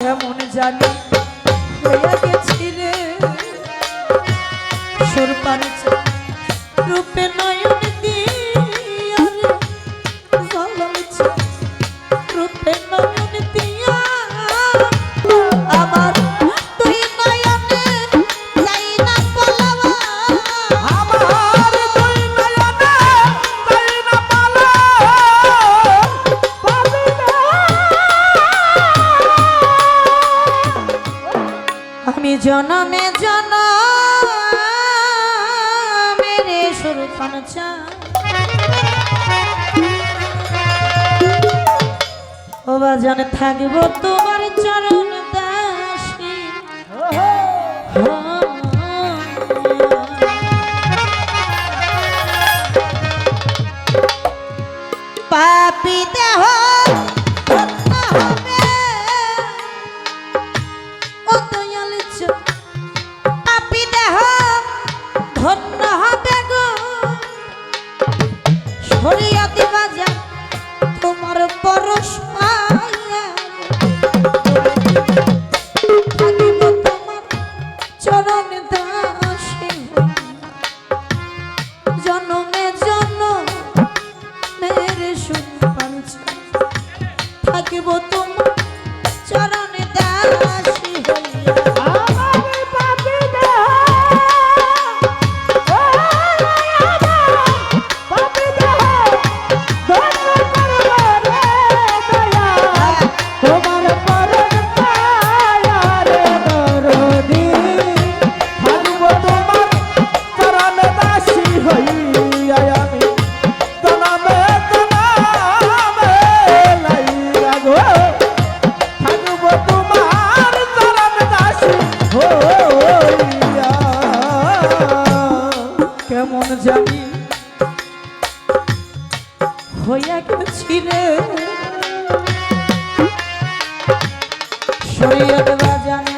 এমন জানি হইয়া গেছি রে। সুরপান রূপে নয় আর থাকব তোমার চরণ দাসী। পাপি দেহ ধন্য হবে গো। শরীয়তে করবা জানা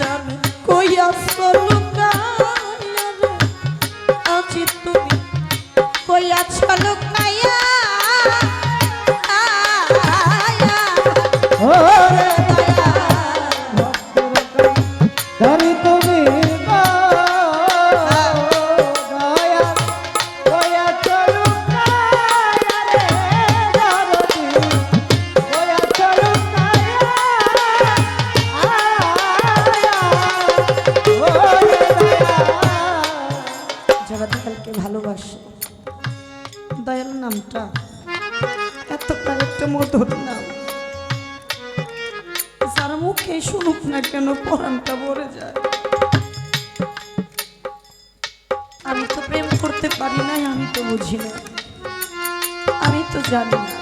Shabbat মুখে শুনুক না কেন পরানটা ভরে যায়। আমি তো প্রেম করতে পারি নাই, আমি তো বুঝি না। আমি তো জানি না।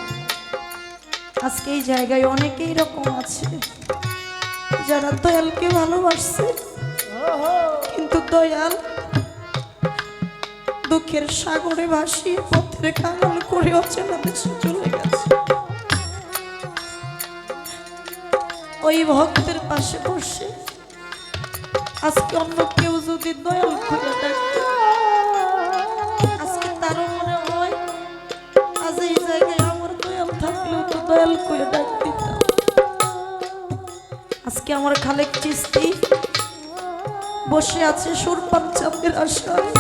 আজকে এই জায়গায় অনেকেই রকম আছে, যারা দয়ালকে ভালোবাসছে। কিন্তু দয়াল দুঃখের সাগরে ভাসিয়ে পথের কাঙাল করে অচেনা দেশে ওই ভক্তের পাশে বসে। আজকে অন্য কেউ যদি দয়াল করে ডাকতো আজকে তারও মনে হয় আজ এই জায়গায় আমার দয়াল থাকলেও তো দয়াল করে ডাক আজকে আমার খালেক চিস্তি বসে আছে সুরপান চাঁদের আশায়।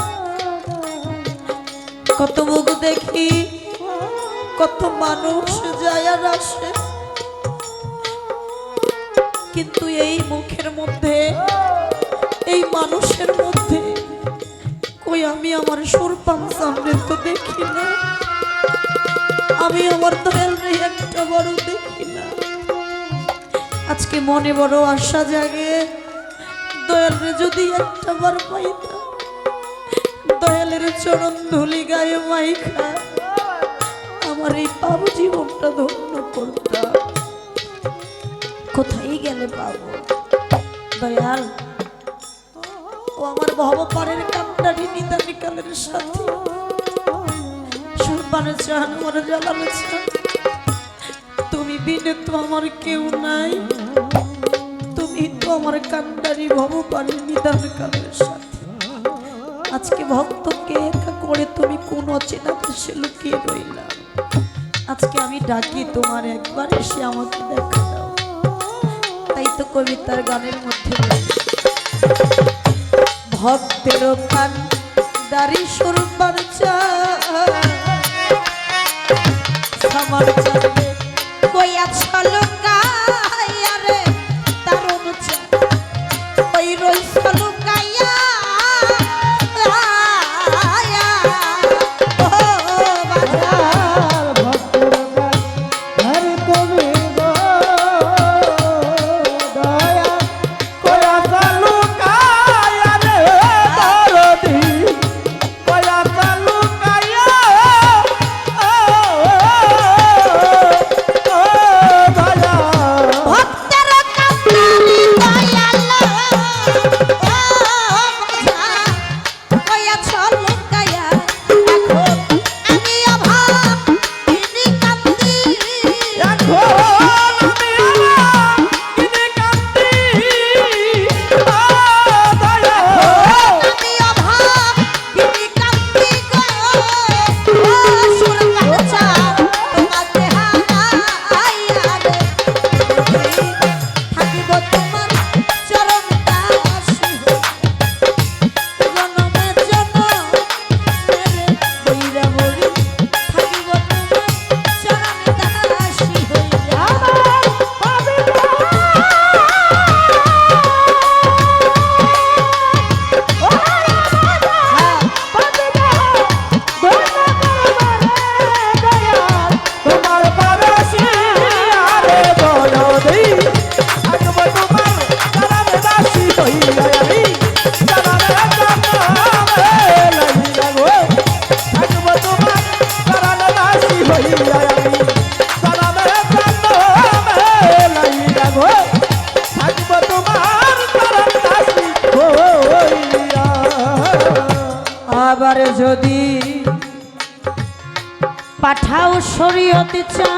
কত মুখ দেখি, কত মানুষ যায় আর আসে। কিন্তু এই মুখের মধ্যে, এই মানুষের মধ্যে, কই আমি আমার সুরপান সামনে তো দেখি না। আমি আমার দয়াল রে একটা বড় দেখি না। আজকে মনে বড় আশা জাগে, দয়াল রে যদি একটা বার পাইতাম দয়ালের চরণ ধুলি গায়ে মাইখা, আমার এই পাবো জীবনটা ধন্য করতাম। গেলে পাবো। দয়াল, ও আমার ভবপারের কান্ডারি নিদানি কালের সাথে। সুরপানের চাহান আমার জ্বালানো তুমি বিনে তো আমার কেউ নাই। তুমি তো আমার কান্ডারি ভবপারের নিদান কালের সাথে। আজকে ভক্তকে একা করে তুমি কোন অচেনা দেশে লুকিয়ে রইলাম আজকে আমি ডাকি তোমার একবার এসে আমাকে দেখা। তাই তো কবিতার গানের মধ্যে ভক্তের কান দারি স্বরূপ আমার চালে কইয়া পাঠাও শরীয়তে চা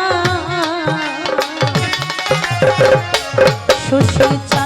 সুশীল